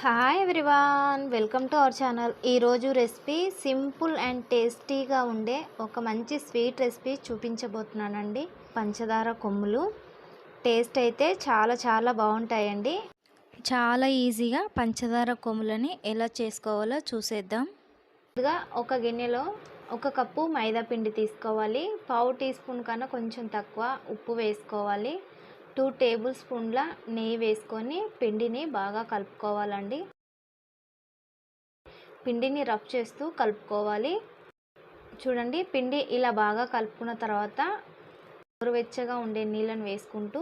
Hi everyone welcome to our channel ఈరోజు recipe simple and టేస్టీగా ఉండే ఒక మంచి స్వీట్ రెసిపీ చూపించబోతున్నానండి. పంచదార కొమ్ములు. టేస్ట్ అయితే చాలా చాలా బాగుంటాయండి. చాలా ఈజీగా పంచదార కొమ్ములని ఎలా చేసుకోవాలో చూసేద్దాం. ముందుగా ఒక గిన్నెలో ఒక కప్పు మైదా పిండి తీసుకోవాలి. పావు టీ స్పూన్ కన్నా కొంచెం తక్కువ ఉప్పు వేసుకోవాలి. టూ టేబుల్ స్పూన్ల నెయ్యి వేసుకొని పిండిని బాగా కలుపుకోవాలండి. పిండిని రఫ్ చేస్తూ కలుపుకోవాలి. చూడండి పిండి ఇలా బాగా కలుపుకున్న తర్వాత గోరువెచ్చగా ఉండే నీళ్ళను వేసుకుంటూ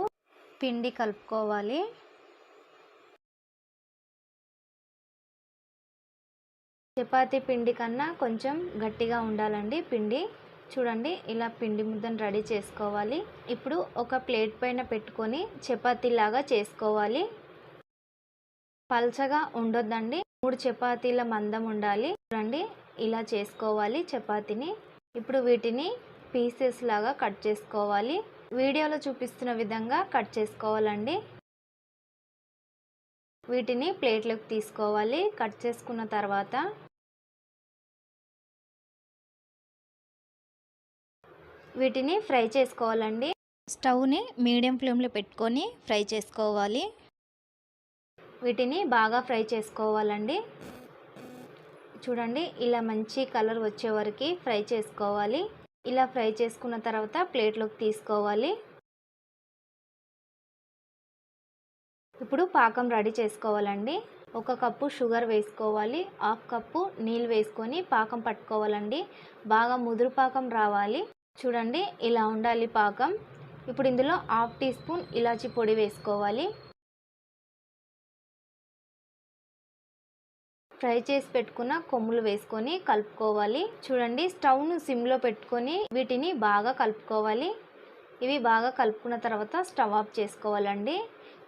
పిండి కలుపుకోవాలి. చపాతీ పిండి కన్నా కొంచెం గట్టిగా ఉండాలండి పిండి. చూడండి ఇలా పిండి ముద్దను రెడీ చేసుకోవాలి. ఇప్పుడు ఒక ప్లేట్ పైన పెట్టుకొని చపాతీలాగా చేసుకోవాలి. పల్చగా ఉండొద్దండి. మూడు చపాతీల మందం ఉండాలి. చూడండి ఇలా చేసుకోవాలి చపాతీని. ఇప్పుడు వీటిని పీసెస్ లాగా కట్ చేసుకోవాలి. వీడియోలో చూపిస్తున్న విధంగా కట్ చేసుకోవాలండి. వీటిని ప్లేట్లోకి తీసుకోవాలి. కట్ చేసుకున్న తర్వాత వీటిని ఫ్రై చేసుకోవాలండి. స్టవ్ని మీడియం ఫ్లేమ్లో పెట్టుకొని ఫ్రై చేసుకోవాలి. వీటిని బాగా ఫ్రై చేసుకోవాలండి. చూడండి ఇలా మంచి కలర్ వచ్చే వరకు ఫ్రై చేసుకోవాలి. ఇలా ఫ్రై చేసుకున్న తర్వాత ప్లేట్లోకి తీసుకోవాలి. ఇప్పుడు పాకం రెడీ చేసుకోవాలండి. ఒక కప్పు షుగర్ వేసుకోవాలి. హాఫ్ కప్పు నీళ్ళు వేసుకొని పాకం పట్టుకోవాలండి. బాగా ముదురు పాకం రావాలి. చూడండి ఇలా ఉండాలి పాకం. ఇప్పుడు ఇందులో హాఫ్ టీ స్పూన్ ఇలాచి పొడి వేసుకోవాలి. ఫ్రై చేసి పెట్టుకున్న కొమ్ములు వేసుకొని కలుపుకోవాలి. చూడండి స్టవ్ను సిమ్లో పెట్టుకొని వీటిని బాగా కలుపుకోవాలి. ఇవి బాగా కలుపుకున్న తర్వాత స్టవ్ ఆఫ్ చేసుకోవాలండి.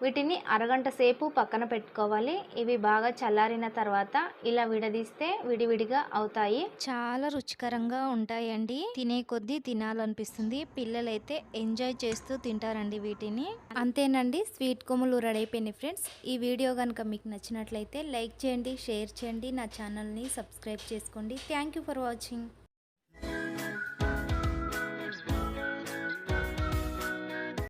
వీటిని అరగంట సేపు పక్కన పెట్టుకోవాలి. ఇవి బాగా చల్లారిన తర్వాత ఇలా విడదీస్తే విడివిడిగా అవుతాయి. చాలా రుచికరంగా ఉంటాయండి. తినే కొద్దీ తినాలనిపిస్తుంది. పిల్లలైతే ఎంజాయ్ చేస్తూ తింటారండి వీటిని. అంతేనండి. స్వీట్ కొమ్ములు రెడీ అయిపోయినాయి ఫ్రెండ్స్. ఈ వీడియో కనుక మీకు నచ్చినట్లయితే లైక్ చేయండి షేర్ చేయండి. నా ఛానల్ని సబ్స్క్రైబ్ చేసుకోండి. Thank you for watching.